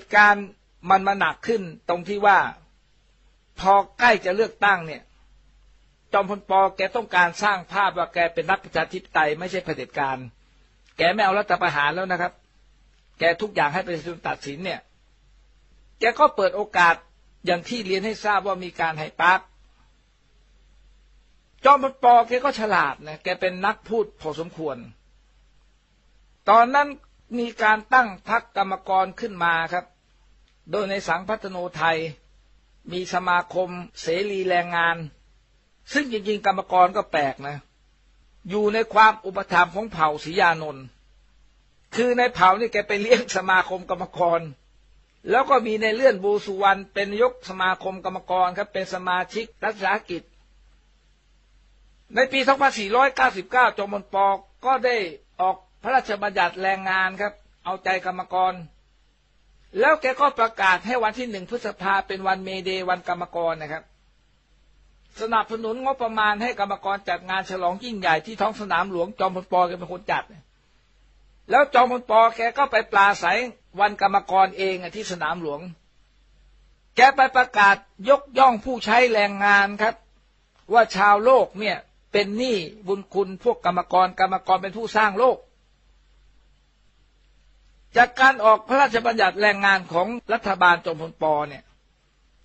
ตุการณ์มันมาหนักขึ้นตรงที่ว่า พอใกล้จะเลือกตั้งเนี่ย จอมพลปอแกต้องการสร้างภาพว่าแกเป็นนักประชาธิปไตยไม่ใช่เผด็จการ แกไม่เอารัฐประหารแล้วนะครับ แกทุกอย่างให้ประชาชนตัดสินเนี่ย แกก็เปิดโอกาสอย่างที่เรียนให้ทราบว่ามีการให้ปักจอมพลปอแกก็ฉลาดนะ แกเป็นนักพูดพอสมควร ตอนนั้นมีการตั้งพรรคกรรมกรขึ้นมาครับ โดยในสังพัฒโนไทย มีสมาคมเสรีแรงงาน ซึ่งจริงๆ กรรมกรก็แปลกนะ อยู่ในความอุปถัมภ์ของเผ่าศรียานนท์คือในเผ่านี่แกไปเลี้ยงสมาคมกรรมกร แล้วก็มีในเลื่อนบูสุวรรณเป็นนายกสมาคมกรรมกรครับเป็นสมาชิกรัฐสาหกิจ ในปี 2499 จอมพลปอก็ได้ออกพระราชบัญญัติแรงงานครับ เอาใจกรรมกร แล้วแกก็ประกาศให้วันที่หนึ่งพฤษภาเป็นวันเมเดวันกรรมกรนะครับ สนับสนุนงบประมาณให้กรรมกรจัดงานฉลองยิ่งใหญ่ที่ท้องสนามหลวงจอมพลปอแกเป็นคนจัด แล้วจอมพลปอแกก็ไปปลาใสวันกรรมกรเองที่สนามหลวง แกไปประกาศยกย่องผู้ใช้แรงงานครับ ว่าชาวโลกเนี่ยเป็นหนี้บุญคุณพวกกรรมกรกรรมกรเป็นผู้สร้างโลก จากการออกพระราชบัญญัติแรงงานของรัฐบาลจอมพลปอเนี่ย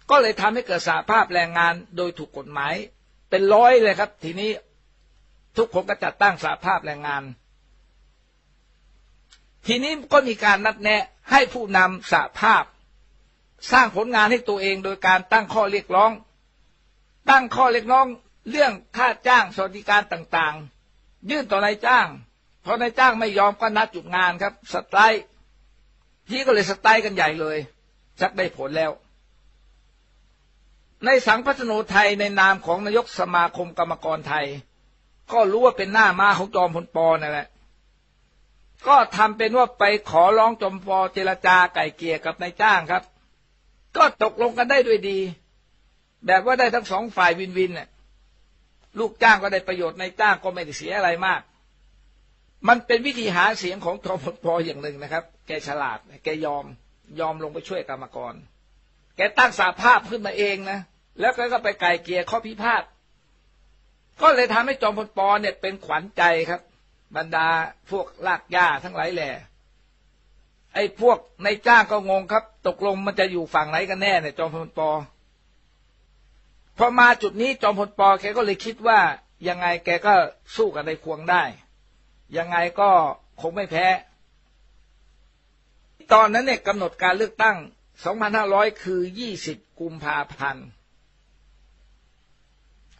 ก็เลยทำให้เกิดสาภาพแรงงานโดยถูกกฎหมาย เป็นร้อยเลยครับ ทีนี้ทุกคนก็จัดตั้งสาภาพแรงงาน ทีนี้ก็มีการนัดแนะให้ผู้นำสาภาพ สร้างผลงานให้ตัวเองโดยการตั้งข้อเรียกร้อง ตั้งข้อเรียกร้องเรื่องค่าจ้างสวัสดิการต่างๆ ยื่นต่อนายจ้างพอนายจ้างไม่ยอมก็นัดจุดงานครับสไตร์ ที่ก็เลยสไตล์กันใหญ่เลย ชักได้ผลแล้ว ในสังพัฒโนไทยในนามของนายกสมาคมกรรมกรไทย ก็รู้ว่าเป็นหน้ามาของจอมพลปอนั่นแหละก็ทำเป็นว่าไปขอร้องจอมพลเจรจาไก่เกี่ยกับนายจ้างครับ ก็ตกลงกันได้ด้วยดี แบบว่าได้ทั้งสองฝ่ายวินวินน่ะลูกจ้างก็ได้ประโยชน์นายจ้างก็ไม่ได้เสียอะไรมาก มันเป็นวิธีหาเสียงของทพพออย่างหนึ่งนะครับ แกฉลาด แกยอม ยอมลงไปช่วยกรรมกร แกตั้งสาภาพขึ้นมาเองนะ แล้วก็ไปไก่เกียร์ข้อพิพาท ก็เลยทำให้จอมพลปอเนี่ยเป็นขวัญใจครับ บรรดาพวกลากหญ้าทั้งหลายแหล่ ไอ้พวกในจ้างก็งงครับ ตกลงมันจะอยู่ฝั่งไหนกันแน่เนี่ยจอมพลปอ พอมาจุดนี้จอมพลปอแกก็เลยคิดว่ายังไงแกก็สู้กับในควงได้ ยังไงก็คงไม่แพ้ ตอนนั้นเนี่ยกำหนดการเลือกตั้ง 2,500 คือ 20 กุมภาพันธ์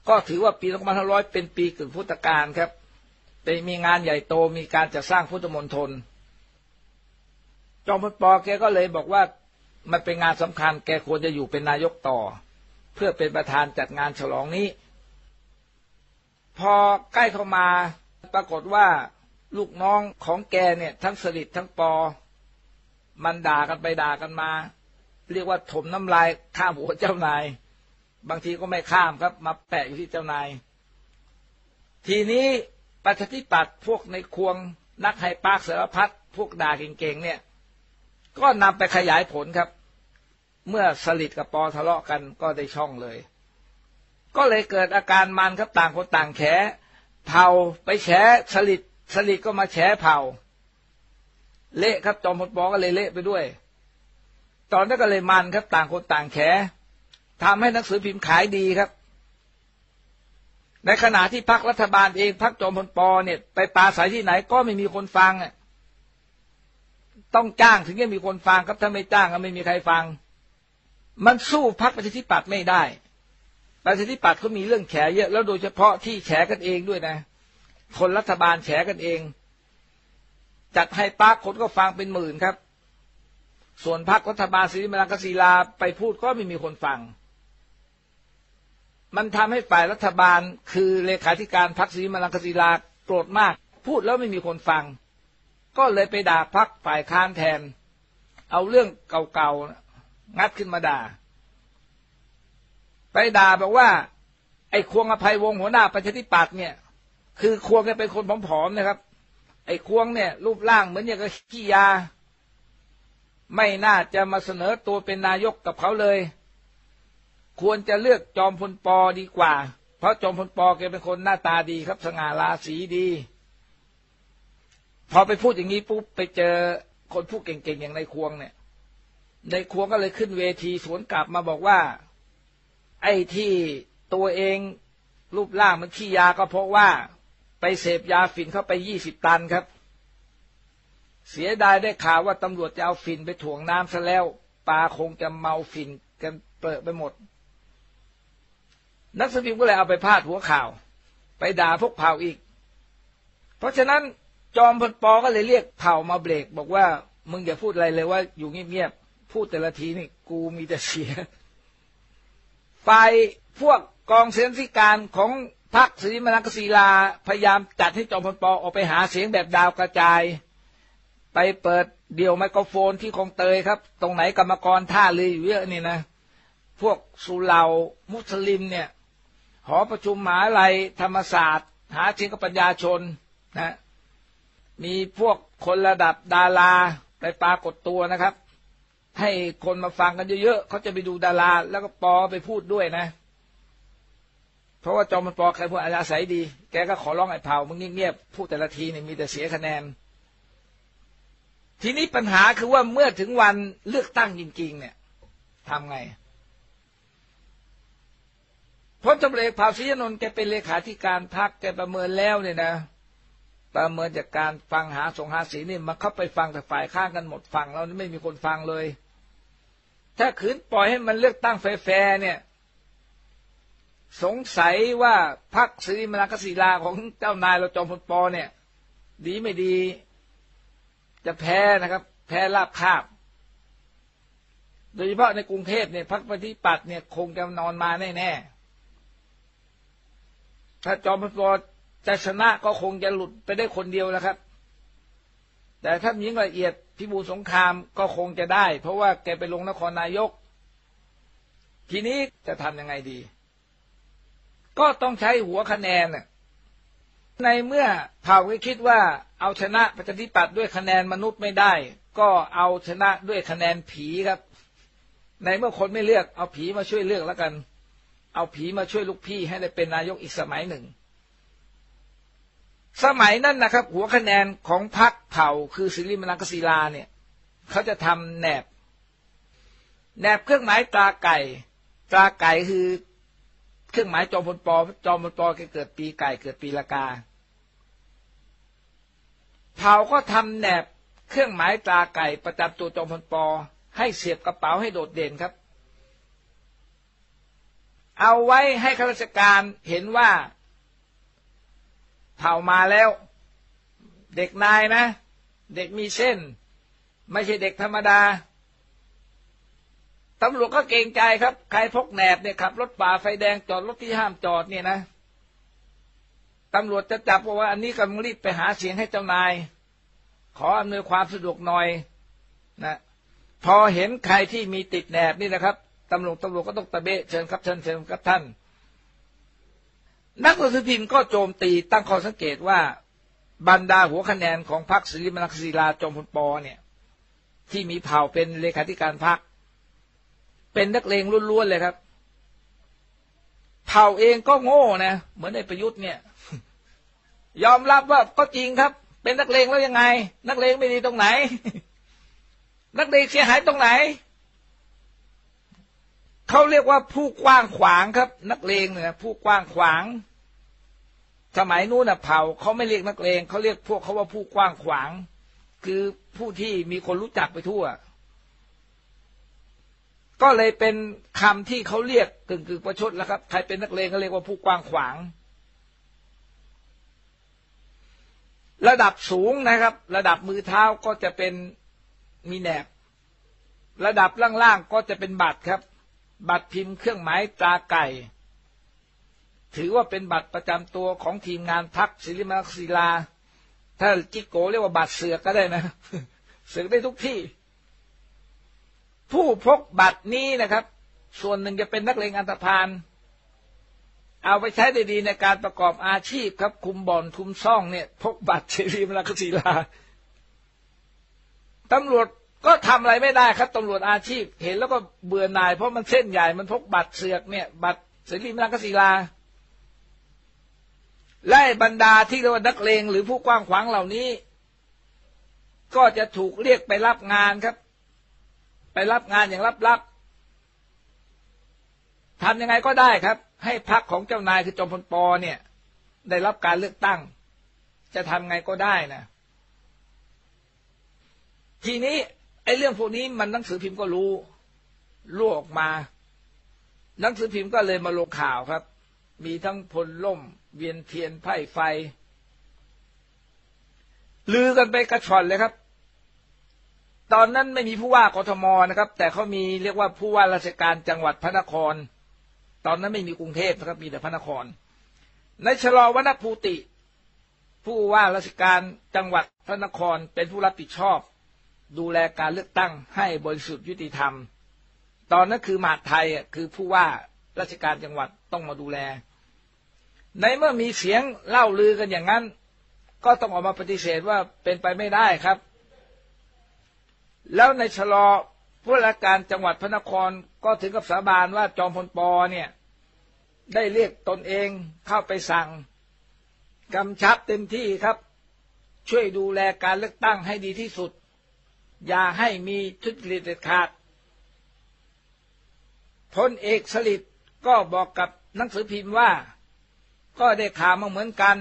ก็ถือว่าปี 2,500 เป็นปีกึ่งพุทธกาลครับ เป็นมีงานใหญ่โตมีการจะสร้างพุทธมณฑล จอมพลปอแกก็เลยบอกว่ามันเป็นงานสำคัญแกควรจะอยู่เป็นนายกต่อ เพื่อเป็นประธานจัดงานฉลองนี้ พอใกล้เข้ามาปรากฏว่า ลูกน้องของแกเนี่ยทั้งสลิดทั้งปอ มันด่ากันไปด่ากันมา เรียกว่าถมน้ำลายข้ามหัวเจ้านาย บางทีก็ไม่ข้ามครับ มาแปะอยู่ที่เจ้านาย ทีนี้ประชาธิปัตพวกในควงนักไฮปาร์คสารพัดพวกด่าเก่งๆเนี่ย ก็นำไปขยายผลครับ เมื่อสลิดกับปอทะเลาะกันก็ได้ช่องเลย ก็เลยเกิดอาการมันครับต่างคนต่างแฉเผาไปแฉสลิด สลิดก็มาแฉเผาเละครับ จอมพลปอก็เลยเละไปด้วย ตอนนั้นก็เลยมันครับ ต่างคนต่างแฉทำให้หนังสือพิมพ์ขายดีครับ ในขณะที่พักรัฐบาลเองพักจอมพลปอเนี่ย ไปปาสายที่ไหนก็ไม่มีคนฟังอะต้องจ้างถึงจะมีคนฟังครับถ้าไม่จ้างก็ไม่มีใครฟัง มันสู้พักประชาธิปัตย์ไม่ได้ประชาธิปัตย์เขามีเรื่องแฉเยอะแล้วโดยเฉพาะที่แฉกันเองด้วยนะ คนรัฐบาลแฉกันเอง จัดให้ปาร์คคนก็ฟังเป็นหมื่นครับ ส่วนพรรครัฐบาลศรีมรังกศิลาไปพูดก็ไม่มีคนฟัง มันทำให้ฝ่ายรัฐบาลคือเลขาธิการพรรคศรีมรังกศิลาโกรธมาก พูดแล้วไม่มีคนฟัง ก็เลยไปด่าพรรคฝ่ายค้านแทน เอาเรื่องเก่าๆงัดขึ้นมาด่า ไปด่าบอกว่าไอ้ควงอภัยวงหัวหน้าประชาธิปัตย์เนี่ย คือควงเนี่ยเป็นคนผอมๆนะครับ ไอ้ควงเนี่ย รูปร่างเหมือนอย่างกับขี้ยา ไม่น่าจะมาเสนอตัวเป็นนายกกับเขาเลย ควรจะเลือกจอมพลปอดีกว่า เพราะจอมพลปอแกเป็นคนหน้าตาดีครับ สง่าราศีดี พอไปพูดอย่างนี้ปุ๊บไปเจอคนพูดเก่งๆอย่างในควงเนี่ยในควงก็เลยขึ้นเวทีสวนกลับมาบอกว่า ไอ้ที่ตัวเองรูปร่างมันขี้ยาก็เพราะว่า ไปเสพยาฝิ่นเข้าไปยี่สิบตันครับ เสียดายได้ข่าวว่าตำรวจจะเอาฝิ่นไปถ่วงน้ำซะแล้วปลาคงจะเมาฝิ่นกันเปรอะไปหมด นักสืบก็เลยเอาไปพาดหัวข่าว ไปด่าพวกเผ่าอีก เพราะฉะนั้นจอมพลปอก็เลยเรียกเผ่ามาเบรก บอกว่ามึงอย่าพูดอะไรเลยว่าอยู่เงียบๆพูดแต่ละทีนี่กูมีแต่เสียฝ่ายพวกกองเสียงสิการของ พรรคศรีมนักศีลาพยายามจัดให้จอมพลปอออกไปหาเสียงแบบดาวกระจาย ไปเปิดเดี่ยวไมโครโฟนที่คลองเตยครับ ตรงไหนกรรมกรท่าเรืออยู่เยอะนี่นะ พวกสุเหร่ามุสลิมเนี่ย หอประชุมหมหาลัยธรรมศาสตร์ หาเสียงกับปัญญาชนนะมีพวกคนระดับดาราไปปรากฏตัวนะครับ ให้คนมาฟังกันเยอะๆเขาจะไปดูดารา แล้วก็ปอไปพูดด้วยนะ เพราะว่าจอมมันปอใครพูดอาศัยดี แกก็ขอร้องไอ้เผามึงเงียบๆพูดแต่ละทีเนี่ยมีแต่เสียคะแนน ทีนี้ปัญหาคือว่าเมื่อถึงวันเลือกตั้งจริง ๆ เนี่ยทำไงพลตำรวจเผาศรีนนท์แกเป็นเลขาธิการพรรคแกประเมินแล้วเนี่ยนะ ประเมินจากการฟังหาส่งหาสีนี่มาเข้าไปฟังแต่ฝ่ายข้างกันหมดฟังแล้วไม่มีคนฟังเลย ถ้าขืนปล่อยให้มันเลือกตั้งแฟร์เนี่ย สงสัยว่าพรรคศรีมนักศิลาของเจ้านายเราจอมพลปอเนี่ย ดีไม่ดี จะแพ้นะครับ แพ้ลาบคาบ โดยเฉพาะในกรุงเทพเนี่ยพรรคปฏิปัติ เนี่ย คงจะนอนมาแน่ๆถ้าจอมพลปอจะชนะก็คงจะหลุดไปได้คนเดียวนะครับ แต่ถ้ายิ่งละเอียดพิบูลสงครามก็คงจะได้ เพราะว่าแกไปลงนครนายก ทีนี้จะทำยังไงดี ก็ต้องใช้หัวคะแนนในเมื่อเผ่าก็คิดว่าเอาชนะประชาธิปัตย์ด้วยคะแนนมนุษย์ไม่ได้ ก็เอาชนะด้วยคะแนนผีครับ ในเมื่อคนไม่เลือกเอาผีมาช่วยเลือกแล้วกัน เอาผีมาช่วยลูกพี่ให้ได้เป็นนายกอีกสมัยหนึ่ง สมัยนั้นนะครับ หัวคะแนนของพรรคเผ่าคือสิริมนักศิลาเนี่ยเขาจะทำแหนบแหนบเครื่องหมายตราไก่ ตราไก่คือ เครื่องหมายจอมพลปอจอมพลปอเกิดปีไก่เกิดปีละกา เผ่าก็ทำแหนบเครื่องหมายตราไก่ประจำตัวจอมพลปอ ให้เสียบกระเป๋าให้โดดเด่นครับ เอาไว้ให้ข้าราชการเห็นว่า เผ่ามาแล้ว เด็กนายนะ เด็กมีเส้น ไม่ใช่เด็กธรรมดา ตำรวจก็เกรงใจครับ ใครพกแหนบเนี่ยขับรถป่าไฟแดงจอดรถที่ห้ามจอดเนี่ยนะตำรวจจะจับว่าอันนี้กำลังรีบไปหาเสียงให้เจ้านาย ขออำนวยความสะดวกหน่อยนะพอเห็นใครที่มีติดแหนบนี่นะครับตำรวจตำรวจก็ต้องตะเบะเชิญครับเชิญเชิญครับท่าน นักลงสือพิมพ์ก็โจมตีตั้งข้อสังเกตว่าบรรดาหัวคะแนนของพรรคศิริมนักศิลาจอมพลปอเนี่ย ที่มีเผ่าเป็นเลขาธิการพรรค เป็นนักเลงล้วนๆเลยครับ เผ่าเองก็โง่นะเหมือนในประยุทธ์เนี่ย ยอมรับว่าก็จริงครับ เป็นนักเลงแล้วยังไง นักเลงไม่ดีตรงไหน นักเลงเสียหายตรงไหนเขาเรียกว่าผู้กว้างขวางครับ นักเลงเนี่ยผู้กว้างขวาง สมัยนู้นน่ะเผ่าเขาไม่เรียกนักเลงเขาเรียกพวกเขาว่าผู้กว้างขวาง คือผู้ที่มีคนรู้จักไปทั่ว ก็เลยเป็นคำที่เขาเรียกกึ่งกึ่งประชดแล้วครับ ใครเป็นนักเลงก็เรียกว่าผู้กว้างขวาง ระดับสูงนะครับ ระดับมือเท้าก็จะเป็นมีแหนบ ระดับล่างๆก็จะเป็นบัตรครับ บัตรพิมพ์เครื่องหมายตาไก่ ถือว่าเป็นบัตรประจำตัวของทีมงานพักศิริมาศิลา ถ้าจิโกเรียกว่าบัตรเสือกก็ได้นะ เสือกได้ทุกที่ ผู้พกบัตรนี้นะครับ ส่วนหนึ่งจะเป็นนักเลงอันธพาลเอาไปใช้ได้ดีในการประกอบอาชีพครับ คุมบ่อนคุมซ่องเนี่ย พกบัตรศิริมาศิลาตำรวจก็ทำอะไรไม่ได้ครับตำรวจอาชีพ เห็นแล้วก็เบื่อหน่าย เพราะมันเส้นใหญ่มันพกบัตรเสือกเนี่ย บัตรเสรีมนักศิลาไล่บรรดาที่เรียกว่านักเลงหรือผู้กว้างขวางเหล่านี้ ก็จะถูกเรียกไปรับงานครับ ไปรับงานอย่างลับๆทำยังไงก็ได้ครับ ให้พักของเจ้านายคือจอมพลปอเนี่ย ได้รับการเลือกตั้ง จะทำไงก็ได้นะ ทีนี้ไอ้เรื่องพวกนี้มันหนังสือพิมพ์ก็รู้รู้ออกมา หนังสือพิมพ์ก็เลยมาลงข่าวครับ มีทั้งพลล่ม เวียนเทียนไพ่ไฟ ลือกันไปกระชอนเลยครับ ตอนนั้นไม่มีผู้ว่ากทมนะครับ แต่เขามีเรียกว่าผู้ว่าราชการจังหวัดพระนคร ตอนนั้นไม่มีกรุงเทพนะครับมีแต่พระนครในชะลอวนภูติ ผู้ว่าราชการจังหวัดพระนครเป็นผู้รับผิดชอบ ดูแลการเลือกตั้งให้บริสุทธิ์ยุติธรรม ตอนนั้นคือมหาไทยคือผู้ว่าราชการจังหวัดต้องมาดูแล ในเมื่อมีเสียงเล่าลือกันอย่างนั้น ก็ต้องออกมาปฏิเสธว่าเป็นไปไม่ได้ครับ แล้วในชะลอผู้ราชการจังหวัดพระนครก็ถึงกับสาบานว่าจอมพลปอเนี่ย ได้เรียกตนเองเข้าไปสั่งกำชับเต็มที่ครับ ช่วยดูแลการเลือกตั้งให้ดีที่สุด อย่าให้มีทุจริตเด็ดขาดพลเอกสลิดก็บอกกับหนังสือพิมพ์ว่า ก็ได้ข่าวมาเหมือนกัน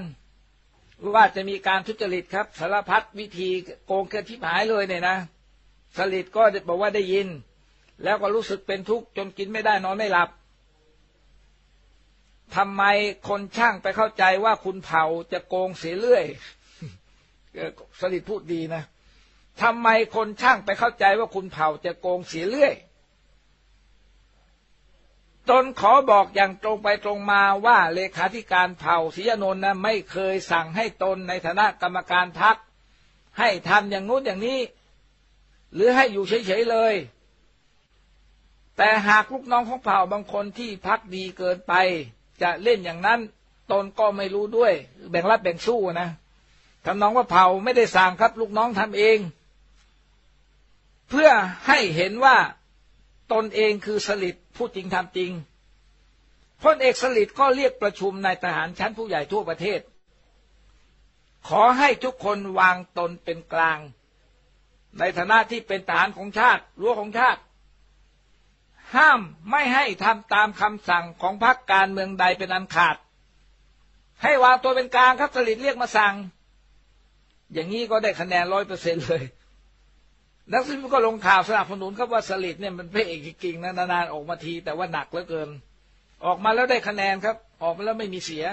ว่าจะมีการทุจริตครับ สารพัดวิธีโกงเกินทิพหายเลยเนี่ยนะ สลิดก็บอกว่าได้ยิน แล้วก็รู้สึกเป็นทุกข์จนกินไม่ได้นอนไม่หลับทำไมคนช่างไปเข้าใจว่าคุณเผาจะโกงเสียเรื่อยสลิดพูดดีนะทำไมคนช่างไปเข้าใจว่าคุณเผ่าจะโกงเสียเรื่อยตนขอบอกอย่างตรงไปตรงมาว่าเลขาธิการเผ่าศรีนนท์นะไม่เคยสั่งให้ตนในฐานะกรรมการพักให้ทำอย่างนู้นอย่างนี้ หรือให้อยู่เฉยๆเลย แต่หากลูกน้องของเผ่าบางคนที่พักดีเกินไป จะเล่นอย่างนั้น ตนก็ไม่รู้ด้วย แบ่งรับแบ่งสู้นะทำน้องว่าเผ่าไม่ได้สั่งครับ ลูกน้องทำเอง เพื่อให้เห็นว่าตนเองคือสลิดผู้จริงทำจริงพลเอกสลิดก็เรียกประชุมนายทหารชั้นผู้ใหญ่ทั่วประเทศ ขอให้ทุกคนวางตนเป็นกลาง ในฐานะที่เป็นทหารของชาติรั้วของชาติ ห้ามไม่ให้ทำตามคำสั่งของพรรคการเมืองใดเป็นอันขาด ให้วางตัวเป็นกลางครับสลิดเรียกมาสั่ง อย่างนี้ก็ได้คะแนนร้อยเปอร์เซ็นเลย นักสืบก็ลงข่าวสนับสนุนครับว่าสลิดเนี่ยมันเพระเอกจริงๆนะนานๆออกมาที แต่ว่าหนักเหลือเกิน ออกมาแล้วได้คะแนนครับ ออกมาแล้วไม่มีเสีย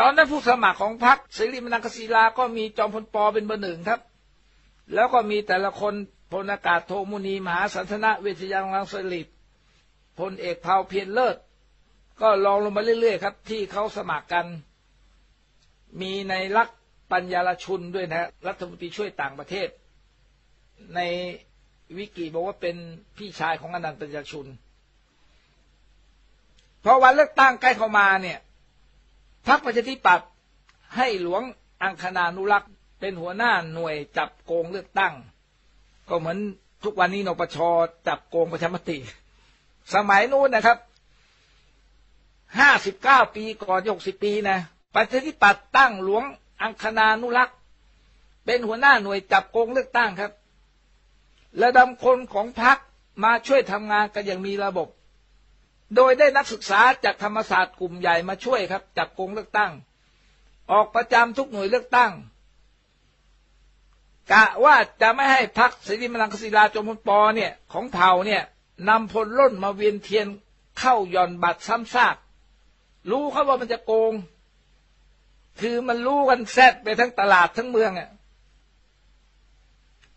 ตอนนั้นผู้สมัครของพรรคเสรีมนังคศิลาก็มีจอมพลปอเป็นเบอร์หนึ่งครับ แล้วก็มีแต่ละคนพลอากาศโทมุนีมหาสันทนาเวชยังลังสลิดพลเอกเผาเพียรเลิศ ก็ลองลงมาเรื่อยๆครับ ที่เขาสมัครกัน มีในรักปัญญาลชุนด้วยนะรัฐมนตรีช่วยต่างประเทศ ในวิกิบอกว่าเป็นพี่ชายของอนันต์ปัญญาชุนพอวันเลือกตั้งใกล้เข้ามาเนี่ยพรรคประชาธิปัตย์ให้หลวงอังคณานุรักษ์ เป็นหัวหน้าหน่วยจับโกงเลือกตั้ง ก็เหมือนทุกวันนี้นปชจับโกงประชามติ สมัยนู้นนะครับห้าสิบเก้าปีก่อนหกสิบปีนะประชาธิปัตย์ตั้งหลวงอังคณานุรักษ์เป็นหัวหน้าหน่วยจับโกงเลือกตั้งครับและดำคนของพรรคมาช่วยทำงานกันอย่างมีระบบ โดยได้นักศึกษาจากธรรมศาสตร์กลุ่มใหญ่มาช่วยครับ จับโกงเลือกตั้ง ออกประจำทุกหน่วยเลือกตั้ง กะว่าจะไม่ให้พรรคสิริมลังคศิลาจมพลปอเนี่ยของเผ่าเนี่ยนำพลร่นมาเวียนเทียนเข้าย่อนบัตรซ้ำซาก รู้เขาว่ามันจะโกง คือมันรู้กันแซดไปทั้งตลาดทั้งเมืองอะ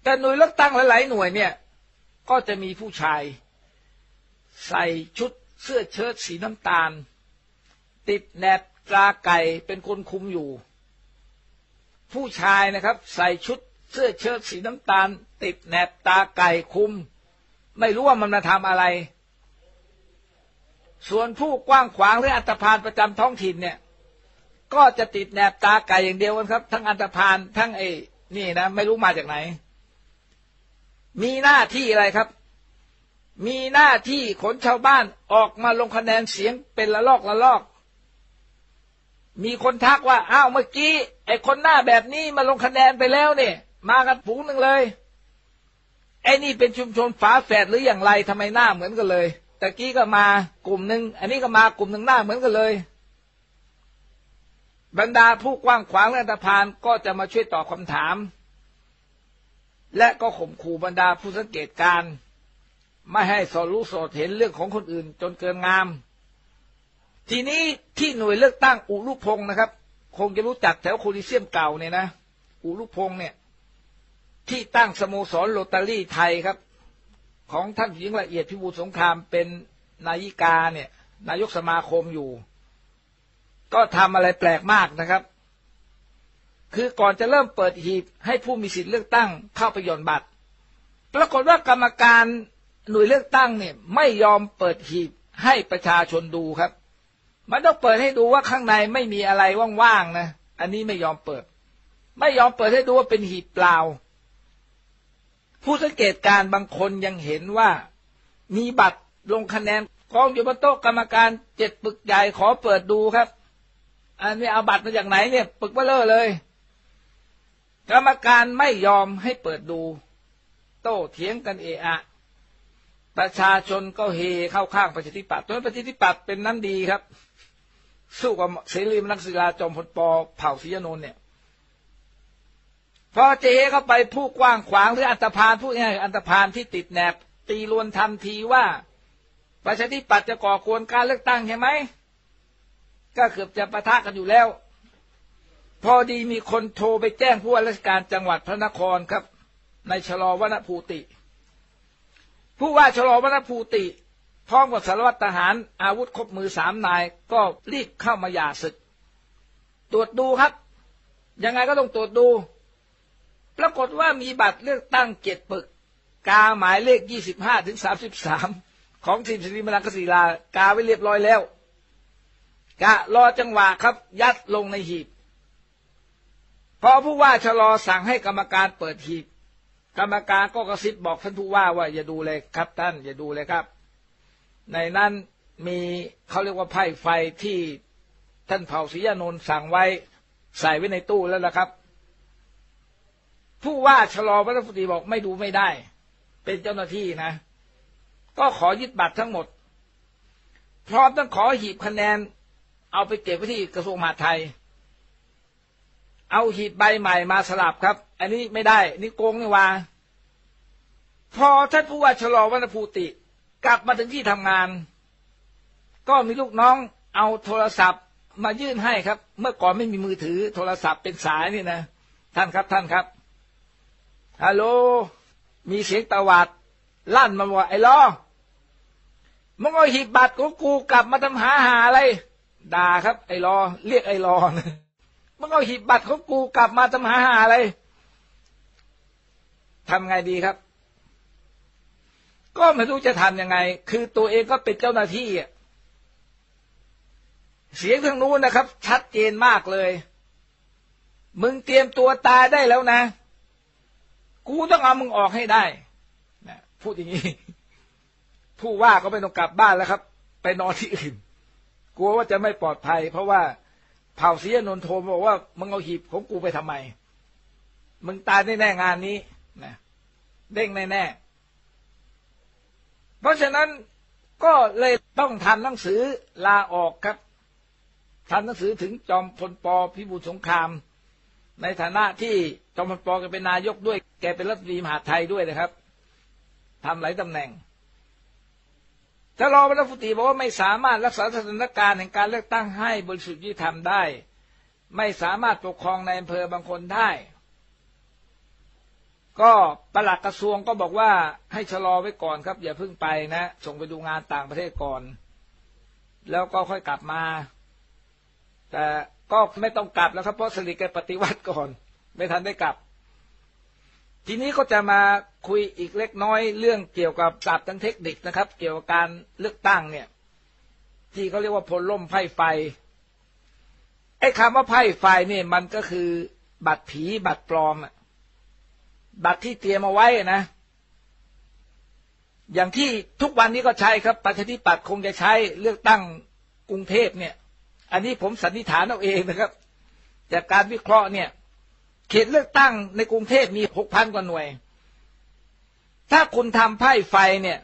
แต่หน่วยเลือกตั้งหลายๆหน่วยเนี่ย ก็จะมีผู้ชาย ใส่ชุดเสื้อเชิ้ตสีน้ำตาล ติดแนบตราไก่เป็นคนคุมอยู่ ผู้ชายนะครับ ใส่ชุด เสื้อเชิ้ตสีน้ำตาล ติดแนบตาไก่คุม ไม่รู้ว่ามันมาทำอะไร ส่วนผู้กว้างขวางหรืออัตภานประจำท้องถิ่นเนี่ย ก็จะติดแนบตาไก่อย่างเดียวกันครับ ทั้งอัตภานทั้งไอ้นี่นะ ไม่รู้มาจากไหน มีหน้าที่อะไรครับ มีหน้าที่ขนชาวบ้านออกมาลงคะแนนเสียงเป็นละลอกละลอกมีคนทักว่า อ้าว เมื่อกี้ ไอ้คนหน้าแบบนี้มาลงคะแนนไปแล้วเนี่ย มากันฝูงหนึ่งเลยไอ้นี่เป็นชุมชนฝาแฝดหรืออย่างไรทำไมหน้าเหมือนกันเลยตะกี้ก็มากลุ่มหนึ่งอันนี้ก็มากลุ่มหนึ่งหน้าเหมือนกันเลย บรรดาผู้กว้างขวางและตะพานก็จะมาช่วยตอบคำถาม และก็ข่มขู่บรรดาผู้สังเกตการไม่ให้สอรู้สอดเห็นเรื่องของคนอื่นจนเกินงาม ทีนี้ที่หน่วยเลือกตั้งอุลุพงศ์นะครับ คงจะรู้จักแถวโคลิเซียมเก่าเนี่ยนะอุลุพงศ์เนี่ย ที่ตั้งสโมสรโรตารี่ไทยครับ ของท่านหญิงละเอียดพิบูลสงครามเป็นนายิกาเนี่ย นายกสมาคมอยู่ ก็ทำอะไรแปลกมากนะครับ คือก่อนจะเริ่มเปิดหีบให้ผู้มีสิทธิ์เลือกตั้งเข้าไปหย่อนบัตร ปรากฏว่ากรรมการหน่วยเลือกตั้งเนี่ย ไม่ยอมเปิดหีบให้ประชาชนดูครับ มันต้องเปิดให้ดูว่าข้างในไม่มีอะไรว่างๆนะ อันนี้ไม่ยอมเปิด ไม่ยอมเปิดให้ดูว่าเป็นหีบเปล่า ผู้สังเกตการบางคนยังเห็นว่ามีบัตรลงคะแนนกองอยู่บนโต๊ะกรรมการเจ็ดปึกใหญ่ขอเปิดดูครับ อันนี้เอาบัตรมาจากไหนเนี่ย ปึกเบลเลอเลย กรรมการไม่ยอมให้เปิดดู โต้เถียงกันเอะอะประชาชนก็เฮเข้าข้างประชาธิปัตย์ตัวประชาธิปัตย์เป็นน้ำดีครับ สู้กับเสรีมนักศิลาจอมพลปอเผ่าศรีนนท์เนี่ย พอเจเข้าไปผู้กว้างขวางหรืออันตรพานผู้ง่ายอันตรพานที่ติดแนบ ตีลวนทันทีว่าประชาธิปัตย์จะก่อกวนการเลือกตั้งใช่ไหมก็เกือบจะประทะกันอยู่แล้ว พอดีมีคนโทรไปแจ้งผู้ว่าราชการจังหวัดพระนครครับ ในชลอวนภูติ ผู้ว่าชลอวนภูติพร้อมกับสารวัตรทหารอาวุธครบมือสามนาย ก็รีบเข้ามาหย่าศึก ตรวจดูครับ ยังไงก็ต้องตรวจดู ปรากฏว่ามีบัตรเลือกตั้งเจ็ดปึก กาหมายเลขยี่สิบห้าถึงสามสิบสามของทีมสิริมรังกศิลากาไว้เรียบร้อยแล้ว กะรอจังหวะครับ ยัดลงในหีบพอผู้ว่าชะลอสั่งให้กรรมการเปิดหีบ กรรมการก็กระซิบบอกท่านผู้ว่าว่าอย่าดูเลยครับท่าน อย่าดูเลยครับ ในนั้นมีเขาเรียกว่าไพ่ไฟที่ท่านเผ่าศรียานนท์สั่งไว้ใส่ไว้ในตู้แล้วนะครับ ผู้ว่าชะลอพระรัฐมนตรีบอกไม่ดูไม่ได้ เป็นเจ้าหน้าที่นะ ก็ขอยึดบัตรทั้งหมด พร้อมต้องขอหีบคะแนน เอาไปเก็บไว้ที่กระทรวงมหาดไทย เอาหีบใบใหม่มาสลับครับ อันนี้ไม่ได้ นี่โกงนี่ว่า พอท่านผู้ว่าชะลอวันภูติ กลับมาถึงที่ทำงาน ก็มีลูกน้องเอาโทรศัพท์มายื่นให้ครับ เมื่อก่อนไม่มีมือถือโทรศัพท์เป็นสายนี่นะ ท่านครับท่านครับ ฮัลโหล มีเสียงตะวัด ลั่นมาว่าไอ้ล้อมึงเอาหีบบัตรของกูกลับมาทำหาหาอะไร ด่าครับ ไอ้ลอเรียกไอ้ลอมึงเอาหีบบัตรของกูกลับมาทำหาหาอะไรทำไงดีครับ ก็ไม่รู้จะทำยังไง คือตัวเองก็เป็นเจ้าหน้าที่เสียงทางนู้นนะครับ ชัดเจนมากเลย มึงเตรียมตัวตายได้แล้วนะ กูต้องเอามึงออกให้ได้นะพูดอย่างนี้ ผู้ว่าก็ไม่ต้องกลับบ้านแล้วครับ ไปนอนที่อื่น กลัวว่าจะไม่ปลอดภัย เพราะว่าเผ่าเสียนนโทรบอกว่ามึงเอาหีบของกูไปทำไม มึงตายแน่ๆงานนี้นะเด้งแน่ๆเพราะฉะนั้นก็เลยต้องทำหนังสือลาออกครับทำหนังสือถึงจอมพลปพิบูลสงคราม ในฐานะที่จอมพลปก็เป็นนายกด้วย แกเป็นรัฐมนตรีมหาไทยด้วยนะครับทำหลายตำแหน่งถ้ารอรัฐมนตรีบอกว่าไม่สามารถรักษาสถานการณ์แห่งการเลือกตั้งให้บริสุทธิ์ยุติธรรมได้ ไม่สามารถปกครองในอำเภอบางคนได้ ก็ประหลัดกระทรวงก็บอกว่าให้ชะลอไว้ก่อนครับ อย่าเพิ่งไปนะ ส่งไปดูงานต่างประเทศก่อน แล้วก็ค่อยกลับมา แต่ ก็ไม่ต้องกลับแล้วครับ เพราะสลิดแกปฏิวัติก่อน ไม่ทันได้กลับ ทีนี้ก็จะมาคุยอีกเล็กน้อยเรื่องเกี่ยวกับศาสตร์ทางเทคนิคนะครับ เกี่ยวกับการเลือกตั้งเนี่ย ที่เขาเรียกว่าพลล่มไพ่ไฟไอ้คำว่าไพ่ไฟเนี่ยมันก็คือบัตรผีบัตรปลอมบัตรที่เตรียมมาไว้นะ อย่างที่ทุกวันนี้ก็ใช้ครับประชาธิปัตย์คงจะใช้เลือกตั้งกรุงเทพเนี่ย อันนี้ผมสันนิษฐานเอาเองนะครับ จากการวิเคราะห์เนี่ย เขตเลือกตั้งในกรุงเทพมีหกพันกว่าหน่วย ถ้าคุณทำไพ่ไฟเนี่ย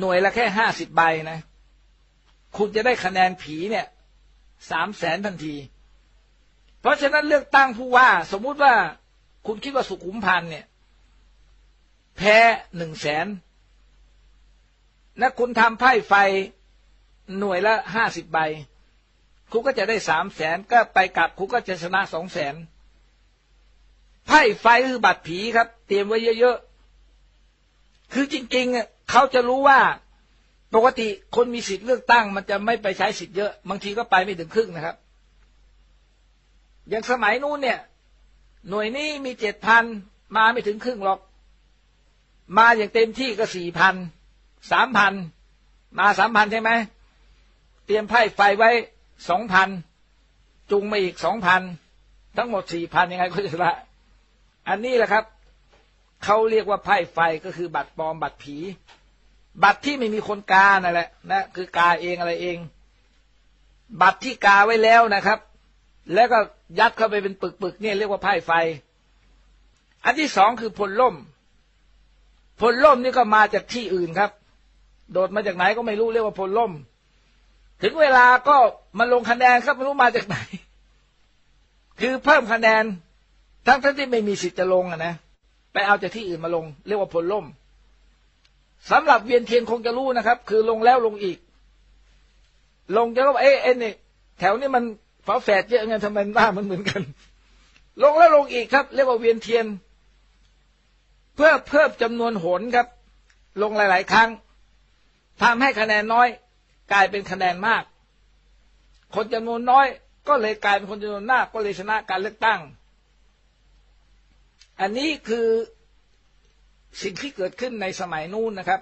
หน่วยละแค่ห้าสิบใบนะ คุณจะได้คะแนนผีเนี่ยสามแสนทันที เพราะฉะนั้นเลือกตั้งผู้ว่า สมมุติว่าคุณคิดว่าสุขุมพันธ์เนี่ย แพ้หนึ่งแสนและคุณทำไพ่ไฟหน่วยละห้าสิบใบ คุณก็จะได้สามแสนก็ไปกลับคุณก็จะชนะสองแสนไพ่ไฟคือบัตรผีครับ เตรียมไว้เยอะๆคือจริงๆเขาจะรู้ว่าปกติคนมีสิทธิ์เลือกตั้ง มันจะไม่ไปใช้สิทธิ์เยอะบางทีก็ไปไม่ถึงครึ่งนะครับ อย่างสมัยนู้นเนี่ย หน่วยนี้มีเจ็ดพันมาไม่ถึงครึ่งหรอก มาอย่างเต็มที่ก็สี่พันสามพันมาสามพันใช่ไหมเตรียมไพ่ไฟไว้ สองพันจุงมาอีกสองพันทั้งหมดสี่พันยังไงก็จะละอันนี้แหละครับเขาเรียกว่าไพ่ไฟก็คือบัตรปลอมบัตรผี บัตรที่ไม่มีคนกานั่นแหละนะคือกาเองอะไรเอง บัตรที่กาไว้แล้วนะครับ แล้วก็ยัดเข้าไปเป็นปึกๆเนี่ยเรียกว่าไพ่ไฟ อันที่สองคือพลล่ม พลล่มนี่ก็มาจากที่อื่นครับ โดดมาจากไหนก็ไม่รู้เรียกว่าพลล่ม ถึงเวลาก็มาลงคะแนนครับไม่รู้มาจากไหน คือเพิ่มคะแนน ทั้งทั้งที่ไม่มีสิทธิ์จะลงอะนะไปเอาจากที่อื่นมาลง เรียกว่าพลล่มสำหรับเวียนเทียนคงจะรู้นะครับ คือลงแล้วลงอีก ลงจะก็เอ๊ะเอ็นี่ยแถวนี้มันฝาแฝดเยอะไงทำไมหน้ามันเหมือนกัน ลงแล้วลงอีกครับ เรียกว่าเวียนเทียน เพื่อเพิ่มจำนวนหนครับ ลงหลาย ๆ ครั้งทำให้คะแนนน้อย กลายเป็นคะแนนมาก คนจำนวนน้อย ก็เลยกลายเป็นคนจำนวนมากก็เลยชนะการเลือกตั้ง อันนี้คือสิ่งที่เกิดขึ้นในสมัยนู้นนะครับ